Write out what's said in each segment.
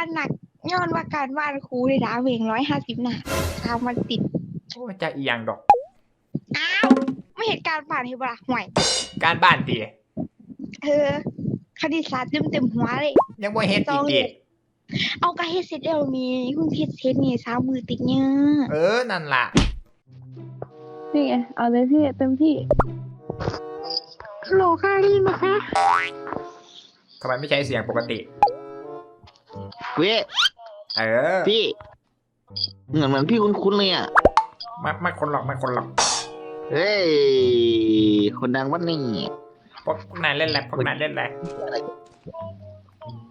การหนักย้อนว่าการบ้านครูได้ดาเวงร้อยห้าสิบหน้าตามมันติดโอ้จะอีหยังดอก อ้าวไม่เห็นการบ้านเห็นปะล่ะห่วยการบ้านตีเออคณิตศาสตร์เต็มเต็มๆหัวเลย ยังบ่เฮ็ดอีกดิเอากระเฮ็ดเสร็จแล้วนี่เพิ่งเฮ็ดเสร็จนี่สามมือติดเนี่ยเออนั่นล่ะ นี่ไงเอาเลยพี่เต็มที่ โหลค่ะได้ยินไหมคะทำไมไม่ใช้เสียงปกติ เว้ยเออพี่ เหมือนเหมือนพี่คุ้นๆเลยอะไม่ไม่คนหรอกไม่คนหรอกเฮ้ย คนดังวันนี้พวกพวกนายเล่นอะไรพวกนายเล่นอะไร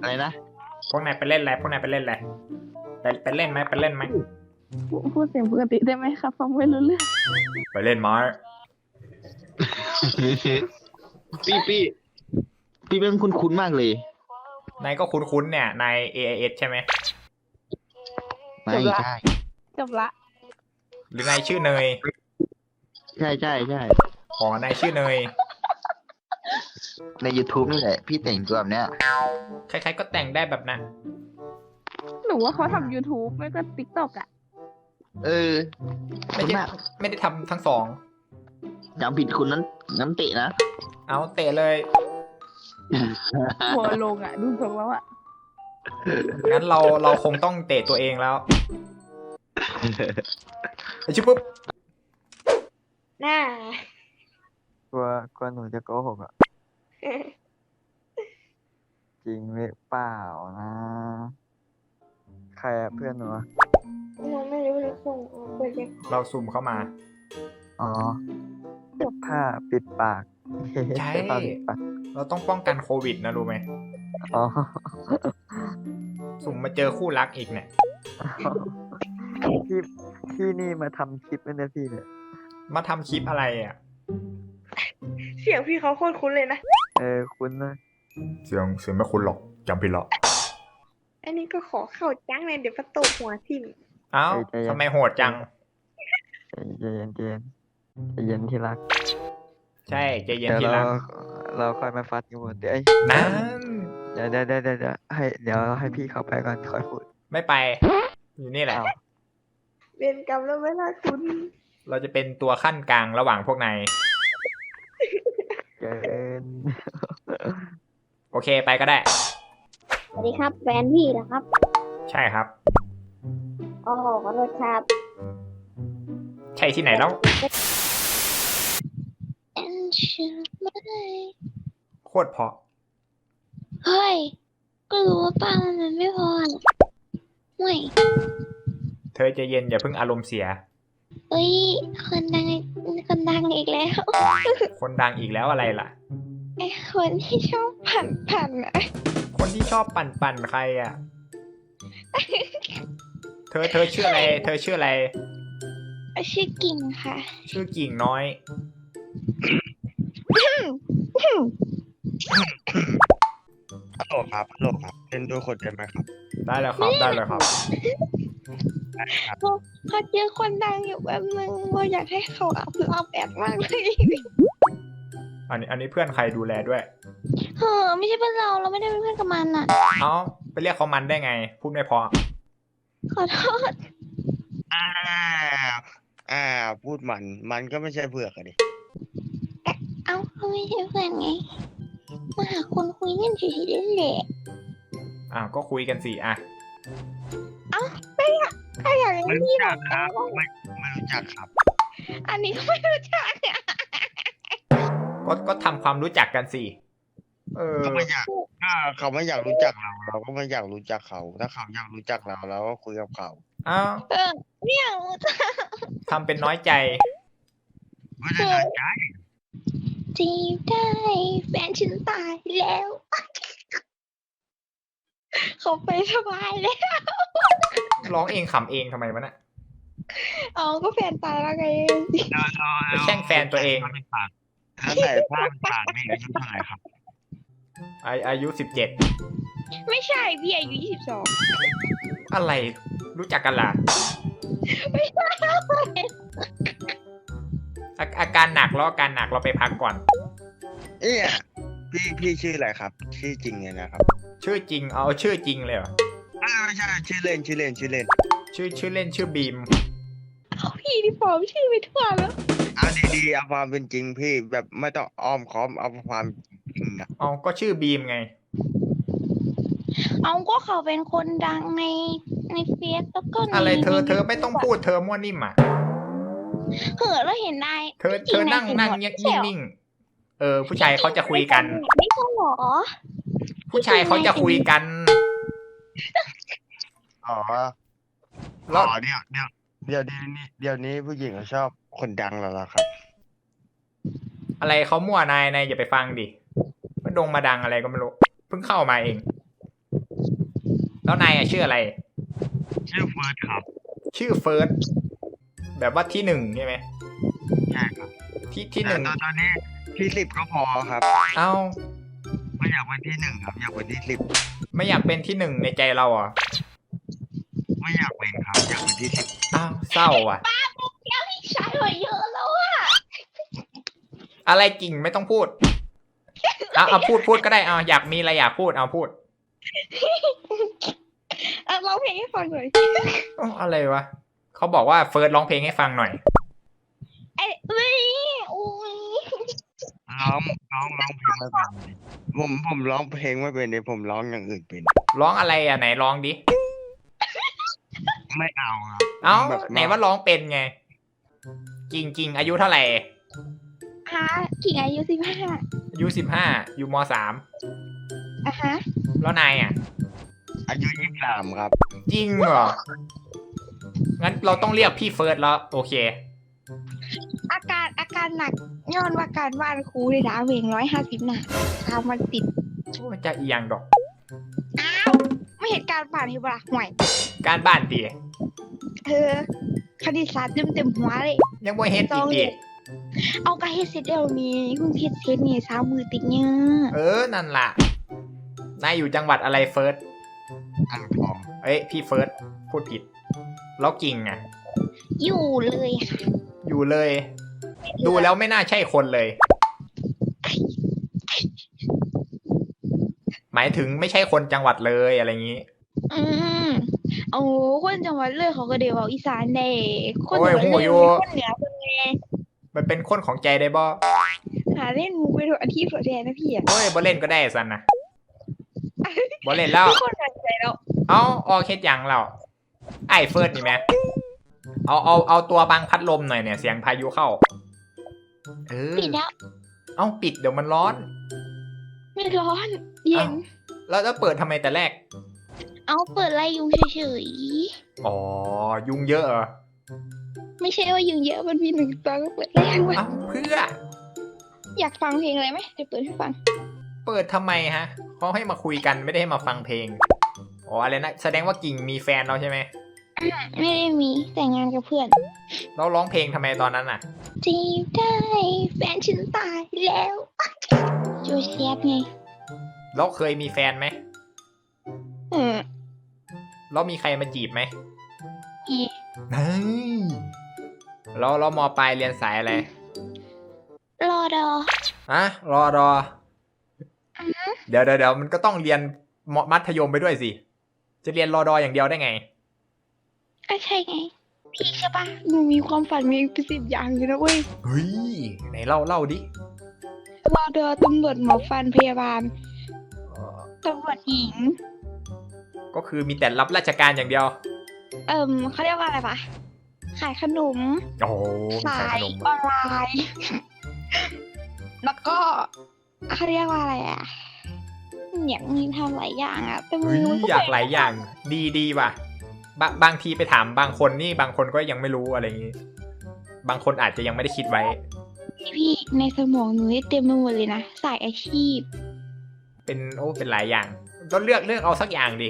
อะไรนะพวกนายไปเล่นอะไรพวกนายไปเล่นอะไรไปไปเล่นไหมไปเล่นไหมพูดเสียงปกติได้ไหมครับฟังไม่รู้เรื่องไปเล่นไหมพี่พี่พี่เป็นคุ้นๆมากเลย นายก็คุ้นๆเนี่ย นาย AIS ใช่ไหม ไม่ใช่ จบละ หรือนายชื่อเนย ใช่ใช่ใช่ อ๋อ นายชื่อเนย ใน YouTube นี่แหละ พี่แต่งตัวแบบเนี้ย ใครๆก็แต่งได้แบบนั้น หนูว่าเขาทำ YouTube ไม่ก็ TikTok อะ เออไม่คุณใช่มากไม่ได้ทำทั้งสอง จำผิดคุณนั้นน้ำเตะนะ เอาเตะเลย หัวลงอะ ดูทรงแล้วอะ งั้นเราเราคงต้องเตะตัวเองแล้วไอชิบปุ๊บน่ากลัวกลัวหนูจะโกหกอะ จริงหรือเปล่านะ ใครอะเพื่อนหนูอะเราไม่รู้เลยส่งเปิดยังเราซูมเข้ามา อ๋อผ้าปิดปาก ใช่ผ้าปิดปากเราต้องป้องกันโควิดนะรู้ไหมอ๋อสุ่มมาเจอคู่รักอีกเนี่ยพี่พี่นี่มาทำคลิปด้วยนะพี่เนี่ย มาทำคลิปอะไรอะ เสียงพี่เขาโคตรคุ้นเลยนะ เออคุณนะเสียงเสียงไม่คุ้นหรอกจำผิดหรอก อันนี้ก็ขอเข้าจังเลยเดี๋ยวประตูหัวทิ่มเอ้าทำไมโหดจังใจเย็นใจเย็นใจเย็นที่รัก ใช่ใจเย็นเดี๋ยวทีหเราลังเราค่อยมาฟัดกันหมดเดี๋ยวเอ้ยนั่นเดี๋ยวเดี๋ยวเดี๋ยวเดี๋ยวเดี๋ยวให้เดี๋ยวให้พี่เขาไปก่อนค่อยพูด ไม่ไป อยู่นี่แหละ อ้าวเรียนกรรมแล้วเวลาคุณเราจะเป็นตัวขั้นกลางระหว่างพวกนายเกินโอเคไปก็ได้ สวัสดีครับแฟนพี่นะครับใช่ครับโอ้โหขอโทษครับ ใช่ที่ไหนแล้วแอนชิลไม่โคตรเพราะเฮ้ย ก็รู้ว่าป้ามันไม่พอหรอกห่วยเธอใจะเย็นอย่าเพิ่งอารมณ์เสีย เอ้ย คนดังอีกคนดังอีกแล้ว คนดังอีกแล้วอะไรล่ะ ไอ้คนที่ชอบผ่านผ่านๆอะคนที่ชอบปั่นปั่นใครอะ เธอเธอชื่ออะไร เธอชื่ออะไร ชื่อกิ่งค่ะ ชื่อกิ่งน้อย ฮัลโหลครับฮัลโหลครับเล่นด้วยคนกันไหมครับได้แล้วครับได้เลยครับเขาเจอคนดังอยู่แบบนึงว่าอยากให้เขาอัพรับแอดมากเลยอันนี้อันนี้เพื่อนใครดูแลด้วยเฮ้อไม่ใช่เพื่อนเราเราไม่ได้เป็นเพื่อนกับมันอะ เอ้าไปเรียกเขามันได้ไง พูดไม่เพอขอโทษอ้าวอ้าวพูดมันมันก็ไม่ใช่เผือกอะดิ เอ้าเขาไม่ใช่เพื่อนไง มาหาคนคุยเล่นเฉยๆเล่นแหละอะก็คุยกันสิอะถ้าอย่างไม่นี้รู้จักครับไม่ไม่รู้จักครับ อันนี้ก็ไม่รู้จักอะก็ก็ทำความรู้จักกันสิเออ เขาไม่อยาก ถ้าเขาไม่อยากรู้จักเรา เราก็ไม่อยากรู้จักเขา ถ้าเขาอยากรู้จักเราเราก็คุยกับเขาเอ้าเออเนี่ยรู้จักทำเป็นน้อยใจ ไม่ได้ตั้งใจ จีบได้แฟนฉันตายแล้ว เขาไปสบายเลยร้องเองขำเองทำไมวะน่ะเอาก็แฟนตายแล้วไง ไปแช่งแฟนตัวเอง ถ้าใส่ผ้าผ่านไม่อายุเท่าไหร่ครับอาอายุสิบเจ็ดไม่ใช่พี่อายุยี่สิบสองอะไรรู้จักกันล่ะไม่ การหนักแล้วอาการหนักเราไปพักก่อน เอ๊ะพี่พี่ชื่ออะไรครับ ชื่อจริงเลยนะครับชื่อจริงเอาชื่อจริงเลยเหรออ่าไม่ใช่ชื่อเล่นชื่อเล่นชื่อเล่นชื่อชื่อเล่นชื่อบีมเอาพี่ที่ปลอมชื่อไปทั่วแล้วเอาดีๆเอาความเป็นจริงพี่แบบไม่ต้องอ้อมค้อมเอาความจริงอะเอาก็ชื่อบีมไง เอาก็เขาเป็นคนดังในในเฟซแล้วก็ในอะไรเธอเธอไม่ต้องพูดเธอมั่วนิ่มอะ เห่อะแล้วเห็นได้เธอเธอนั่งนั่งเงียบนิ่งๆเออ ผู้ชายเขาจะคุยกัน ไม่ใช่หรอ ผู้ชายเขาจะคุยกันอ๋อแล้วอ๋อเดี๋ยวเดี๋ยวเดี๋ยวนี้เดี๋ยวนี้ผู้หญิงเขาชอบคนดังแล้วล่ะครับ อะไรเขามั่วนายนายอย่าไปฟังดิมาดงมาดังอะไรก็ไม่รู้เพิ่งเข้ามาเอง แล้วนายอะชื่ออะไร ชื่อเฟิร์สครับ ชื่อเฟิร์ส แบบว่าที่หนึ่งใช่ไหมใช่ครับที่ที่หนึ่งแต่ตอนนี้ที่สิบก็พอครับ เอ้าไม่อยากเป็นที่หนึ่งครับ อยากเป็นที่สิบไม่อยากเป็นที่หนึ่งในใจเราอะไม่อยากเป็นครับ อยากเป็นที่สิบอ้าวเศร้าอะใช่หัวเยอะแล้วอะอะไรกิ่งไม่ต้องพูดเอาเอาพูดพูดก็ได้เอาอยากมีอะไรอยากพูดเอาพูดเอาร้องเพลงให้ฟังหน่อยเอ้าอะไรวะ เขาบอกว่าเฟิร์สร้องเพลงให้ฟังหน่อยไอ้เอ้ยอุ้ยร้องร้องร้องเพลงไม่เป็นผมผมร้องเพลงไม่เป็นเลยผมร้องอย่างอื่นเป็น ร้องอะไรอะไหนร้องดิ ไม่เอาครับเอ้าแบบไหนว่าร้องเป็นไงกิ่งกิ่งอายุเท่าไหร่ฮะกิ่งอายุสิบห้าอายุสิบห้าอยู่มสามอะฮะ แล้วนายอะ อายุยี่สิบสามครับ จริงเหรอ งั้นเราต้องเรียกพี่เฟิร์สแล้ว โอเค อาการอาการหนักย้อนว่าการบ้านครูในดาวเวงร้อยห้าสิบหนาตามมันติด มันจะอีหยังดอก อ้าว ไม่เห็นการบ้านที่บลักห่วย การบ้านตีเธอคณิตศาสตร์เต็มเต็มๆหัวเลย ยังบ่เฮ็ดอีกดิเอากระเฮ็ดเสร็จเดี๋ยวนี้เพิ่งเฮ็ดเสร็จนี่สามมือติดเนี่ยเออ นั่นล่ะ นายอยู่จังหวัดอะไรเฟิร์สอ่างทอง เอ้ย พี่เฟิร์สพูดผิด แล้วกิ่งอะ อยู่เลยค่ะอยู่เลย ดูแล้วไม่น่าใช่คนเลย หมายถึงไม่ใช่คนจังหวัดเลยอะไรอย่างนี้ อืมโอ้คนจังหวัดเลยเขาก็เดี๋ยวเอาอีสานได้คนโอ้จัยงหวัดโหเลยอยู่คนเหนือคนไงมันเป็นคนของใจได้บ่หาเล่นมุกไปทุกอาทิตย์หัวแดนนะพี่อะโอ้ยบ่เล่นก็ได้สันนะบ่เล่นแล้วทุกคนหนักใจแล้ว เอาออกเฮ็ดหยังเรา ไอ้เฟิร์สนี่แม่เอาเอาเอาตัวบังพัดลมหน่อยเนี่ยเสียงพายุเข้า เออปิดแล้วเอาปิดเดี๋ยวมันร้อน ไม่ร้อน เย็น แล้วแล้วเปิดทำไมแต่แรก เอาเปิดไล่ยุงเฉยอ๋อ ยุงเยอะเหรอๆไม่ใช่ว่ายุงเยอะมันมีหนึ่งตัวก็เปิดไล่ทั้งวันเอ้าเพื่อ อยากฟังเพลงอะไรไหมเดี๋ยวเปิดให้ฟัง เปิดทำไมฮะเขาให้มาคุยกันไม่ได้ให้มาฟังเพลง อ๋ออะไรนะ แสดงว่ากิ่งมีแฟนแล้วใช่ไหม ไม่ได้มีแต่งงานกับเพื่อน เราร้องเพลงทำไมตอนนั้นอะ จีบได้แฟนฉันตายแล้วจูเชียบไงเราเคยมีแฟนไหมอืมเรามีใครมาจีบไหมเอ๊ะเฮ้ยเราเรามอปลายเรียนสายอะไรรอดออะรอรอเดี๋ยวเดี๋ยวเดี๋ยวมันก็ต้องเรียนมมัธยมไปด้วยสิ จะเรียนรอดออย่างเดียวได้ไง ก็ใช่ไง พี่ใช่ปะหนูมีความฝันมีเป็นสิบอย่างอยู่นะเว้ยเฮ้ยไหนเล่าเล่าดิรอเดอตำรวจหมอฟันพยาบาลตำรวจหญิง ก็คือมีแต่รับราชการอย่างเดียวเอิ่มเขาเรียกว่าอะไรปะขายขนม โอ้โหมีขาขายขยนมออนไลน์ แล้วก็เขาเรียกว่าอะไรอะอยากมีทำหลายอย่างอะแต่มืเฮ้ยอมันก็อยากหลายอย่างดีดีว่ะ บะบางทีไปถามบางคนนี่บางคนก็ยังไม่รู้อะไรอย่างนี้ บางคนอาจจะยังไม่ได้คิดไว้ พี่ในสมองหนูนี่เต็มไปหมดเลยนะสายอาชีพ เป็นโอ้เป็นหลายอย่างก็เลือกเลือกเอาสักอย่างดิ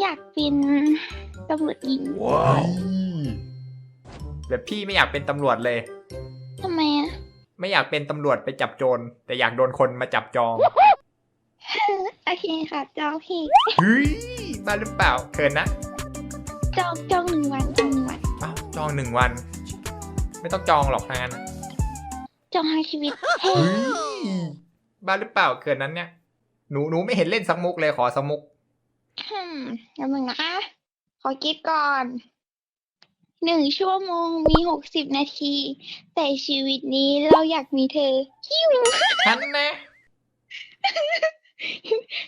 อยากเป็นตำรวจหญิงว้าวแบบพี่ไม่อยากเป็นตำรวจเลยทำไมอะไม่อยากเป็นตำรวจไปจับโจรแต่อยากโดนคนมาจับจองโอเคค่ะจองพี่เฮ้ยบ้าหรือเปล่าเคินนะ จองจองหนึ่งวันจองหนึ่งวันอ้าวจองหนึ่งวัน ไม่ต้องจองหรอกทางนั้นจองให้ชีวิตเฮ้ยบ้าหรือเปล่าเกินนั้นเนี่ย หนูหนูไม่เห็นเล่นสักมุกเลยขอสักมุกอืมแป๊บนึงนะขอคิดก่อนหนึ่งชั่วโมงมีหกสิบนาที แต่ชีวิตนี้เราอยากมีเธอฮิวฉันนะ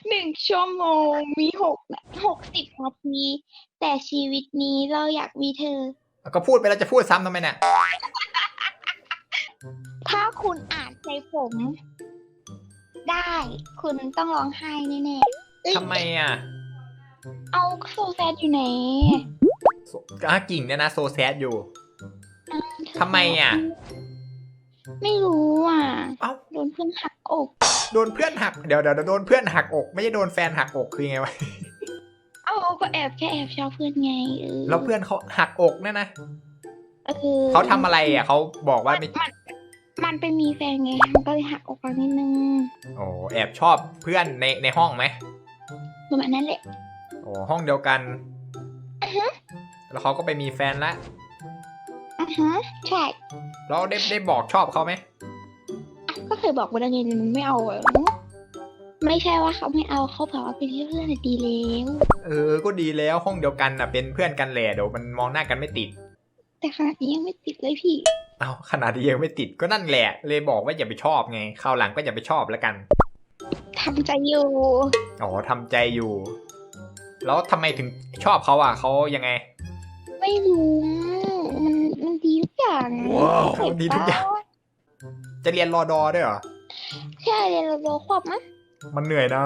หนึ่งชั่วโมงมีหกหกสิบนาที แต่ชีวิตนี้เราอยากมีเธอ ก็พูดไปแล้วจะพูดซ้ำทำไมเนี่ย ถ้าคุณอ่านใจผม ได้ คุณต้องร้องไห้แน่ๆเอ้ยทำไมอะ เอาโซแซดอยู่ไหนก็กิ่งเนี่ยนะโซแซดอยู่ทำไมอะ ไม่รู้อะเอ้าโดนเพื่อนหักอก โดนเพื่อนหักเดี๋ยวเดี๋ยวเดี๋ยวโดนเพื่อนหักอก ไม่ใช่โดนแฟนหักอกคือยังไงวะเอาก็แอบแค่แอบชอบเพื่อนไงเออแล้วเพื่อนเขาหักอกเนี่ยนะเออเขาทำอะไรอะเขาบอกว่ามันไม่มันมันไปมีแฟนไงมันก็เลยหักอกเรานิดนึงโอ้แอบชอบเพื่อนในในห้องไหมประมาณนั้นแหละโอ้ห้องเดียวกันแล้วเขาก็ไปมีแฟนละอะฮะใช่แล้วได้ได้บอกชอบเขาไหมก็ เคยบอกไปแล้วไงมันไม่เอาอะไม่ใช่ว่าเขาไม่เอาเขาบอกว่าเป็นแค่เพื่อนอะดีแล้วเออ ก็ดีแล้วห้องเดียวกันอะเป็นเพื่อนกันแหละเดี๋ยวมันมองหน้ากันไม่ติด แต่ขนาดนี้ยังไม่ติดเลยพี่เอาขนาดที่ยังไม่ติดก็นั่นแหละ เลยบอกว่าอย่าไปชอบไงคราวหลังก็อย่าไปชอบแล้วกันทำใจอยู่อ๋อทำใจอยู่ แล้วทำไมถึงชอบเขาอะเขายังไง ไม่รู้มันมันดีทุกอย่างว้าวเห็นดีทุกอย่างปะ จะเรียนรอดอด้วยเหรอ ใช่เลยเราโดนควบมั้งมันเหนื่อยนะ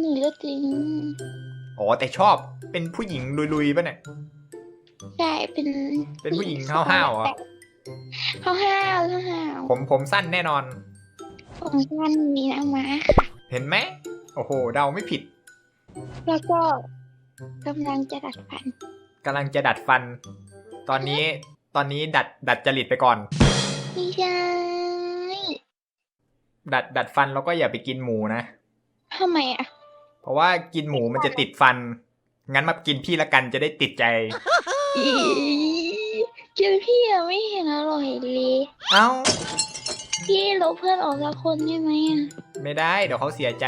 หนีแล้วจริง อ๋อแต่ชอบเป็นผู้หญิงลุยๆป่ะเนี่ย ใช่เป็นเป็นผู้หญิงห้าวๆเหรอห้าวห้าวห้าวห้าวผมผมสั้นแน่นอน ผมสั้นมีหน้าม้าเห็นไหมโอ้โหเดาไม่ผิด แล้วก็กำลังจะดัดฟันกำลังจะดัดฟัน ตอนนี้ตอนนี้ดัดดัดจริตไปก่อนไม่ใช่ ดัดดัดฟันแล้วก็อย่าไปกินหมูนะทำไมอะ เพราะว่ากินหมูมันจะติดฟัน งั้นมากินพี่ละกันจะได้ติดใจอีเจอพี่อะไม่เห็นอร่อยเลยเอ้า พี่ลบเพื่อนออกจากคนได้ไหมอะ ไม่ได้ เดี๋ยวเขาเสียใจ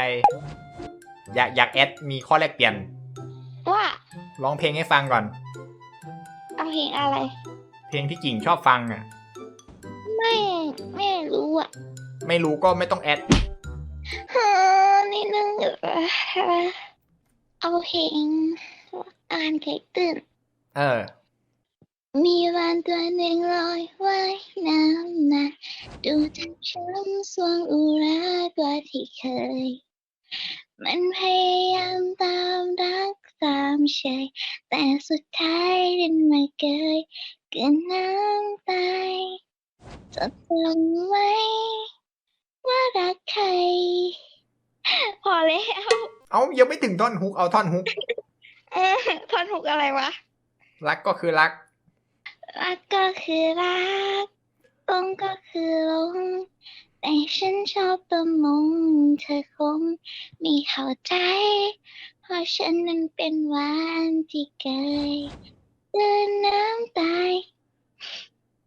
อยากอยากแอดมีข้อแลกเปลี่ยน ว่าร้องเพลงให้ฟังก่อน เอาเพลงอะไร เพลงที่กิ่งชอบฟังอะ ไม่ ไม่รู้อะ ไม่รู้ก็ไม่ต้องแอดฮะนิดนึงเออเอาเพลงอ่านเค้กตื่น เออ มีวันตัวหนึ่งลอยว่ายน้ำมาดูจันช้ำสวงอุรากว่าที่เคย มันพยายามตามรักตามเชยแต่สุดท้ายเดินมาเกยเกินน้ำตายจดลงไว้ ว่ารักใคร พอแล้ว เอายังไม่ถึงท่อนฮุกเอาท่อนฮุกเออท่อนถูกอะไรวะ รักก็คือรัก รักก็คือรักลงก็คือลง แต่ฉันชอบประมงเธอคงไม่เข้าใจ เพราะฉันนั้นเป็นหวานที่เคยเดินน้ำตาย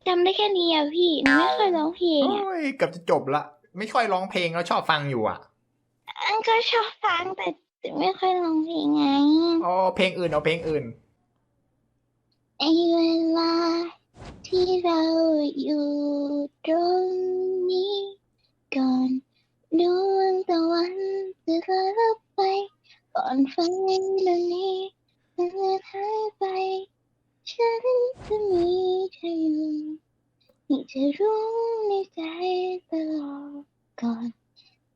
จำได้แค่นี้อะพี่หนูไม่เคยร้องเพลงโอ้อะยเกือบจะจบละ ไม่ค่อยร้องเพลงแล้วชอบฟังอยู่อะ อันก็ชอบฟังแต่ไม่ค่อยร้องเพลงไงอ๋อเพลงอื่นเอาเพลงอื่นไอเวลาที่เราอยู่ตรงนี้ก่อนดวงตะวันจะลอยลับไป ก่อนฟ้าเรื่องนี้จะเลือนหายไป ฉันจะมีเธออยู่ นี่จะรู้ในใจตลอดก่อน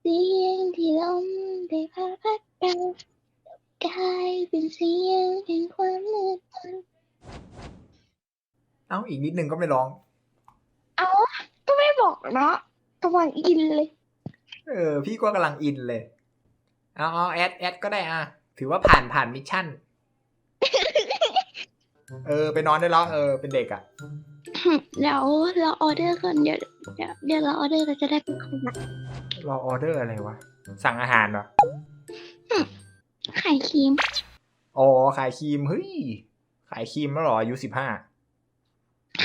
เสียงที่ลมได้พาพัดเรากลายเป็นเสียงแห่งความมืดมนเอ้าอีกนิดนึงก็ไม่ร้อง เอาก็ไม่บอกเนาะกำลังอินเลย เออ พี่ก็กำลังอินเลยเอาเอาแอดแอดก็ได้อะ ถือว่าผ่านผ่านมิชชั่น เออ ไปนอนได้แล้ว เออ เป็นเด็กอะ เดี๋ยวเราออเดอร์ก่อนเดี๋ยวเดี๋ยวเดี๋ยวเราออเดอร์เราจะได้เป็นของหนักรอออเดอร์อะไรวะ สั่งอาหารเหรอ ขายครีม อ๋อ ขายครีม เฮ้ย ขายครีมแล้วเหรออายุสิบห้า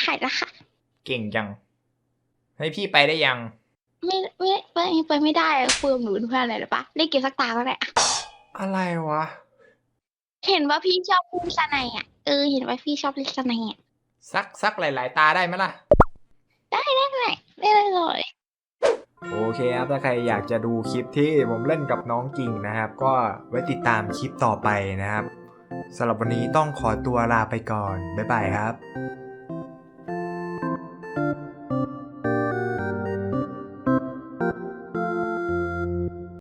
ขายราคาเก่งจัง ให้พี่ไปได้ยัง ไม่ไม่ไปไปไม่ได้อะคุยกับหนูเพื่อนอะไรหรือปะเล่นเกมสักตาก็ได้อะอะไรวะ เห็นว่าพี่ชอบลิสไนอะ เออ เห็นว่าพี่ชอบลิสไนอะ สักสักหลาย ๆ ตาได้ไหมล่ะได้ได้ได้เลยโอเคครับถ้าใครอยากจะดูคลิปที่ผมเล่นกับน้องจริงนะครับ ก็ไว้ติดตามคลิปต่อไปนะครับสำหรับวันนี้ต้องขอตัวลาไปก่อน บ๊ายบายครับ